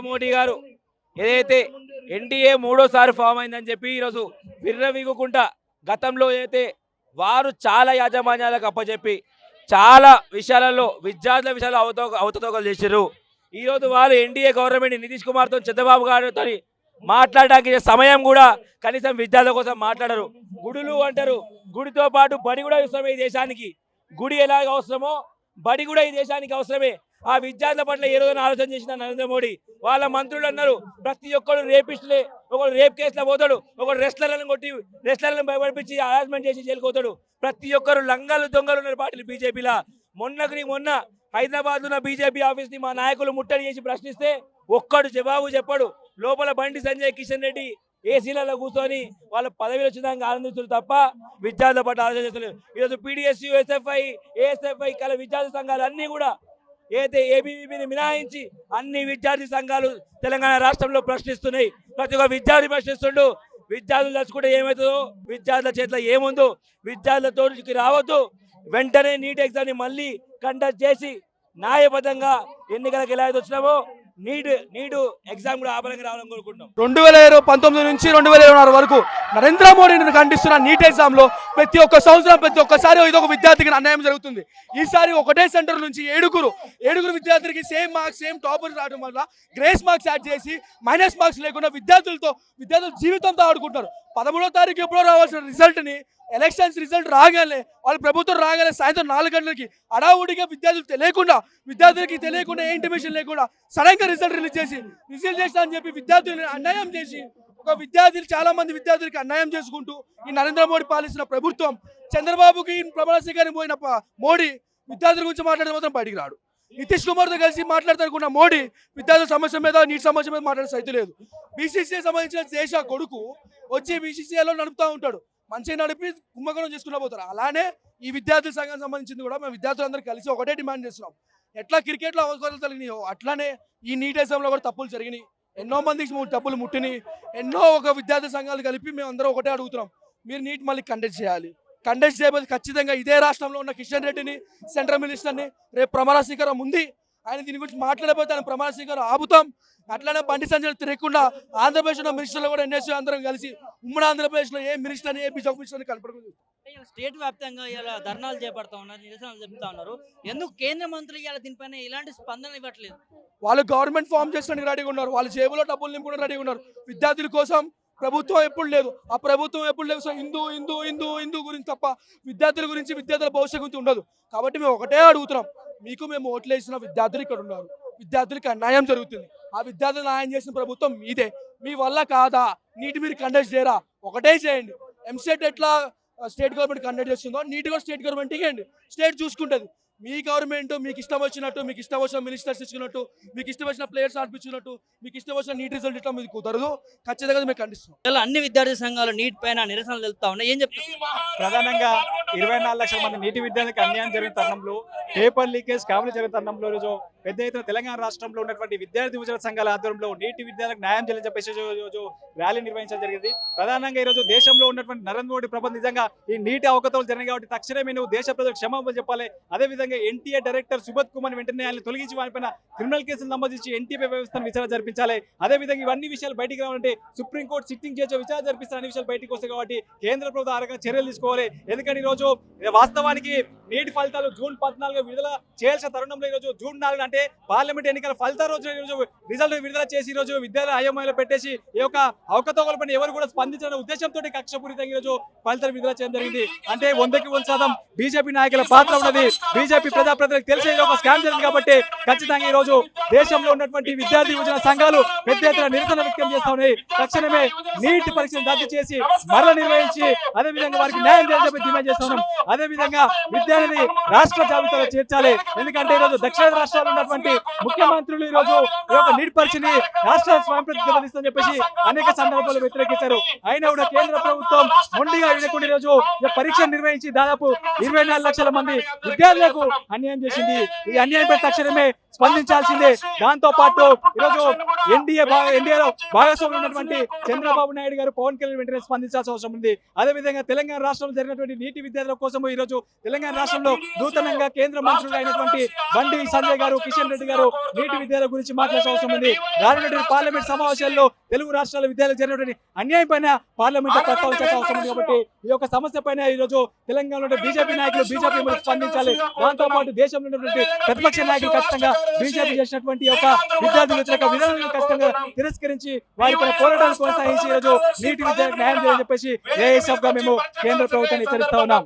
మోడీ గారు. ఏదైతే ఎన్డీఏ మూడోసారి ఫామ్ అయిందని చెప్పి ఈరోజు విర్రవీగుకుంటా గతంలో ఏదైతే వారు చాలా యాజమాన్యాలకు అప్పచెప్పి చాలా విషయాలలో విద్యార్థుల విషయాలు అవతో అవతతోకలు చేశారు ఈరోజు వారు ఎన్డీఏ గవర్నమెంట్ నితీష్ కుమార్తో చంద్రబాబు గారితో మాట్లాడడానికి సమయం కూడా కనీసం విద్యార్థుల కోసం మాట్లాడరు. గుడులు అంటారు. గుడితో పాటు బడి కూడా అవసరమే ఈ దేశానికి. గుడి ఎలాగ అవసరమో బడి కూడా ఈ దేశానికి అవసరమే. ఆ విద్యార్థుల పట్ల ఏ రోజున ఆలోచన చేసిన నరేంద్ర మోడీ? వాళ్ళ మంత్రులు అన్నారు ప్రతి ఒక్కరు రేపిస్టులే ఒకడు రేప్ కేసులో పోతాడు ఒకడు రెస్లర్లను కొట్టి రెస్లర్లను భయపడిపించి హరాస్మెంట్ చేసి జైలుకు పోతాడు. ప్రతి ఒక్కరు లంగాలు దొంగలు ఉన్నారు పార్టీలు బీజేపీలా. మొన్నకి మొన్న హైదరాబాద్ ఉన్న బీజేపీ ఆఫీస్ని మా నాయకులు ముట్టడి చేసి ప్రశ్నిస్తే ఒక్కడు జవాబు చెప్పడు. లోపల బండి సంజయ్ కిషన్ రెడ్డి ఏసీలలో కూర్చొని వాళ్ళ పదవిలో వచ్చినాక ఆనందిస్తున్నారు తప్ప విద్యార్థుల పట్ల ఆలోచన చేస్తున్నారు ఈరోజు పీడిఎస్యు ఎస్ఎఫ్ఐ ఏఎస్ఎఫ్ఐ కల విద్యార్థి సంఘాలు అన్నీ కూడా ఏదైతే ఏబీవీని మినహాయించి అన్ని విద్యార్థి సంఘాలు తెలంగాణ రాష్ట్రంలో ప్రశ్నిస్తున్నాయి ప్రతి ఒక్క విద్యార్థి ప్రశ్నిస్తుండు విద్యార్థులు తలుచుకుంటే ఏమవుతుందో విద్యార్థుల చేతిలో ఏముందో విద్యార్థులతో రావద్దు. వెంటనే నీట్ ఎగ్జామ్ని మళ్ళీ కండక్ట్ చేసి న్యాయబద్ధంగా ఎన్నికలకు ఎలా అయితే వచ్చినామో నీట్ నీట్ ఎగ్జామ్ కూడా ఆపలంగా రావాలని కోరుకుంటున్నాం. రెండు వేల ఇరవై పంతొమ్మిది నుంచి రెండు వేల ఇరవై నాలుగు వరకు నరేంద్ర మోడీని ఖండిస్తున్న నీట్ ఎగ్జామ్లో ప్రతి ఒక్క సంవత్సరం ప్రతి ఒక్కసారి ఇది ఒక విద్యార్థికి అన్యాయం జరుగుతుంది. ఈసారి ఒకటే సెంటర్ నుంచి ఏడుగురు ఏడుగురు విద్యార్థులకి సేమ్ మార్క్స్ సేమ్ టాపర్స్ రావడం వల్ల గ్రేస్ మార్క్స్ యాడ్ చేసి మైనస్ మార్క్స్ లేకుండా విద్యార్థులతో విద్యార్థుల జీవితంతో ఆడుకుంటారు పదమూడో తారీఖు ఎప్పుడో రావాల్సిన రిజల్ట్ని ఎలక్షన్స్ రిజల్ట్ రాగానే వాళ్ళ ప్రభుత్వం రాగానే సాయంత్రం నాలుగు గంటలకి అడావుడిగా విద్యార్థులు తెలియకుండా విద్యార్థులకి తెలియకుండా ఏ ఇంటిమేషన్ లేకుండా సడన్గా రిజల్ట్ రిలీజ్ చేసి రిజల్ట్ చేస్తా అని చెప్పి విద్యార్థులను అన్యాయం చేసి ఒక విద్యార్థులు చాలా మంది విద్యార్థులకి అన్యాయం చేసుకుంటూ ఈ నరేంద్ర మోడీ పాలిస్తున్న ప్రభుత్వం చంద్రబాబుకి ప్రమాణ గారిని పోయిన మోడీ విద్యార్థుల గురించి మాట్లాడితే మాత్రం బయటికి రాడు. నితీష్ కుమార్తో కలిసి మాట్లాడతానుకున్న మోడీ విద్యార్థుల సమస్య మీద నీటి సమస్య మీద మాట్లాడే సైతం లేదు. బీసీసీఐ సంబంధించిన దేశ కొడుకు వచ్చి బీసీసీఐలో నడుపుతూ ఉంటాడు. మంచిగా నడిపి కుంభకోణం చేసుకున్నా పోతారు. అలానే ఈ విద్యార్థుల సంఘానికి సంబంధించింది కూడా మేము విద్యార్థులందరూ కలిసి ఒకటే డిమాండ్ చేస్తున్నాం. ఎట్లా క్రికెట్లో అవకాశాలు కలిగినాయో అట్లానే ఈ నీట్ ఎగ్జామ్లో కూడా తప్పులు జరిగినాయి. ఎన్నో మందికి డబ్బులు తప్పులు ముట్టినాయి. ఎన్నో ఒక విద్యార్థి సంఘాలు కలిపి మేము అందరం ఒకటే అడుగుతున్నాం. మీరు నీట్ మళ్ళీ కండక్ట్ చేయాలి. కండక్ట్ చేయబోతే ఖచ్చితంగా ఇదే రాష్ట్రంలో ఉన్న కిషన్ రెడ్డిని సెంట్రల్ మినిస్టర్ని రేపు ప్రమాణ స్వీకారం ఉంది. ఆయన దీని గురించి మాట్లాడబోతే ఆయన ప్రమాణ స్వీకారం ఆపుతాం. అట్లానే బండి సంజయ్ తిరగకుండా ఆంధ్రప్రదేశ్ ఉన్న మినిస్టర్లు కూడా ఎన్ఎస్సీ అందరం కలిసి ఉమ్మడి ఆంధ్రప్రదేశ్లో ఏ మినిస్టర్ ఏ బిజాప్ మినిస్టర్ని కలపడం స్టేట్ వ్యాప్తంగా ఇలా ధర్నాలు చేపడతా ఉన్నారు నిరసనలు చెప్తా ఉన్నారు. ఎందుకు కేంద్ర మంత్రులు ఇలా దీనిపైన ఇలాంటి స్పందన ఇవ్వట్లేదు? వాళ్ళు గవర్నమెంట్ ఫామ్ చేసడానికి రెడీగా ఉన్నారు. వాళ్ళ జేబులో డబ్బులు నింపుకోవడం రెడీగా ఉన్నారు. విద్యార్థుల కోసం ప్రభుత్వం ఎప్పుడు లేదు. ఆ ప్రభుత్వం ఎప్పుడు లేదు. సో హిందూ హిందూ హిందూ హిందూ గురించి తప్ప విద్యార్థుల గురించి విద్యార్థుల భవిష్యత్తు గురించి ఉండదు. కాబట్టి మేము ఒకటే అడుగుతున్నాం. మీకు మేము ఓట్లు వేసిన విద్యార్థులు ఇక్కడ ఉన్నారు. విద్యార్థులకి అన్యాయం జరుగుతుంది. ఆ విద్యార్థులు న్యాయం చేసిన ప్రభుత్వం మీదే. మీ వల్ల కాదా? నీటి మీరు కండక్ట్ చేయరా? ఒకటే చేయండి. ఎంసెట్ ఎట్లా స్టేట్ గవర్నమెంట్ కండక్ట్ చేస్తుందో నీట్ కూడా స్టేట్ గవర్నమెంట్ ఇవ్వండి స్టేట్ చూసుకుంటుంది. మీ గవర్నమెంట్ మీకు ఇష్టం వచ్చినట్టు మీకు ఇష్టం వచ్చిన మినిస్టర్స్ ఇచ్చినట్టు మీకు ఇష్టం వచ్చిన ప్లేయర్స్ ఆడిపించినట్టు మీకు ఇష్టం వచ్చిన నీట్ రిజల్ట్ ఇట్లా మీకు కుదరదు ఖచ్చితంగా మేము ఖండిస్తున్నాం ఇలా అన్ని విద్యార్థి సంఘాలు నీట్ పైన నిరసనలు తెలుపుతా ఉన్నాయి. ఏం చెప్తారు? ప్రధానంగా ఇరవై నాలుగు లక్షల మంది నీటి విద్యార్థికి అన్యాయం జరిగిన తరుణంలో పేపర్ లీకేజ్ కావలి జరిగిన తరుణంలో పెద్ద ఎత్తున తెలంగాణ రాష్ట్రంలో ఉన్నటువంటి విద్యార్థి విభజన సంఘాల ఆధ్వర్యంలో నీటి విద్యార్థులకు న్యాయం చెల్లించే రోజు ర్యాలీ నిర్వహించడం జరిగింది. ప్రధానంగా ఈరోజు దేశంలో ఉన్నటువంటి నరేంద్ర మోడీ ప్రభుత్వం నిజంగా ఈ నీటి అవకతవలు జరిగినాయి కాబట్టి తక్షణమే నువ్వు దేశ ప్రజలకు క్షమాపణ చెప్పాలి. అదేవిధంగా ఎన్టీఏ డైరెక్టర్ సుబోధ్ కుమార్ వెంటనే ఆయన తొలగించి వారిపైన క్రిమినల్ కేసులు నమోదించి ఎన్టీఏ వ్యవస్థను విచారణ జరిపించాలి. అదేవిధంగా ఇవన్నీ విషయాలు బయటికి రావాలంటే సుప్రీంకోర్టు సిట్టింగ్ చేసే విచారణ జరిపిస్తే అనే విషయాలు బయటికి వస్తాయి కాబట్టి కేంద్ర ప్రభుత్వం ఆ రకంగా చర్యలు తీసుకోవాలి. ఎందుకంటే ఈ రోజు వాస్తవానికి నీటి ఫలితాలు జూన్ పద్నాలుగు విడుదల చేయాల్సిన తరుణంలో ఈ రోజు జూన్ నాలుగు అంటే పార్లమెంట్ ఎన్నికల ఫలితాల రోజు ఈరోజు రిజల్ట్ విడుదల చేసి ఈ రోజు విద్యాలయ అయోమయంలో పెట్టేసి ఈ యొక్క అవకతవకలపైన ఎవరు కూడా స్పందించిన ఉద్దేశంతో కక్షపూరితంగా ఈరోజు ఫలితాలు విడుదల చేయడం జరిగింది. అంటే వందకి వంద శాతం బీజేపీ నాయకుల పాత్ర ఉన్నది. బీజేపీ ప్రజాప్రతినిధులకు తెలిసే ఒక స్కామ్ జరిగింది కాబట్టి ఖచ్చితంగా ఈ రోజు దేశంలో ఉన్నటువంటి విద్యార్థి యువజన సంఘాలు పెద్ద ఎత్తున నిరసన వ్యక్తం చేస్తా ఉన్నాయి. తక్షణమే నీట్ పరీక్షను రద్దు చేసి మరల నిర్వహించి అదే విధంగా వారికి న్యాయం చేయాలని చెప్పి డిమాండ్ చేస్తున్నాం అదే విధంగా విద్యార్థిని రాష్ట్ర జాబితాలో చేర్చాలి. ఎందుకంటే ఈరోజు దక్షిణ రాష్ట్రాలు ఉన్నటువంటి ముఖ్యమంత్రులు ఈరోజు ఈ యొక్క నీట్ పరీక్షని రాష్ట్ర స్వయం ప్రతిపత్తి చెప్పేసి అనేక సందర్భాలు వ్యతిరేకించారు. అయినా కూడా కేంద్ర ప్రభుత్వం మొండిగా వినకుండా ఈ రోజు ఈ పరీక్ష నిర్వహించి దాదాపు ఇరవై లక్షల మంది విద్యార్థులకు అన్యాయం చేసింది. ఈ అన్యాయంపై తక్షణమే స్పందించాల్సిందే. దాంతో పాటు ఈరోజు ఎన్డీఏ ఎన్డీఏలో భాగస్వామి ఉన్నటువంటి చంద్రబాబు నాయుడు గారు పవన్ కళ్యాణ్ వెంటనే స్పందించాల్సిన అవసరం ఉంది. అదేవిధంగా తెలంగాణ రాష్ట్రంలో జరిగినటువంటి నీటి విద్యార్థుల కోసం ఈరోజు తెలంగాణ రాష్ట్రంలో నూతనంగా కేంద్ర మంత్రులు అయినటువంటి బండి సంజయ్ గారు కిషన్ రెడ్డి గారు నీటి విద్యాల గురించి మాట్లాడాల్సిన అవసరం ఉంది. రానున్నటువంటి పార్లమెంట్ సమావేశాల్లో తెలుగు రాష్ట్రాల విద్యార్థులకు జరిగినటువంటి అన్యాయం పైన పార్లమెంట్ ప్రస్తావించాల్సిన అవసరం ఉంది కాబట్టి ఈ యొక్క సమస్య పైన ఈ రోజు తెలంగాణలో బీజేపీ నాయకులు బీజేపీ స్పందించాలి. దాంతో పాటు దేశంలో ఉన్నటువంటి ప్రతిపక్ష నాయకులు ఖచ్చితంగా బీజేపీ చేసినటువంటి యొక్క విద్యార్థి వ్యతిరేక విధానాలను ఖచ్చితంగా తిరస్కరించి వారి పైన పోరాటాలు కొనసాగించి ఈ రోజు నీటి విద్యార్థులకు న్యాయం చేయాలని చెప్పేసి ఏఎస్ఎఫ్గా మేము కేంద్ర ప్రభుత్వాన్ని హెచ్చరిస్తా ఉన్నాం.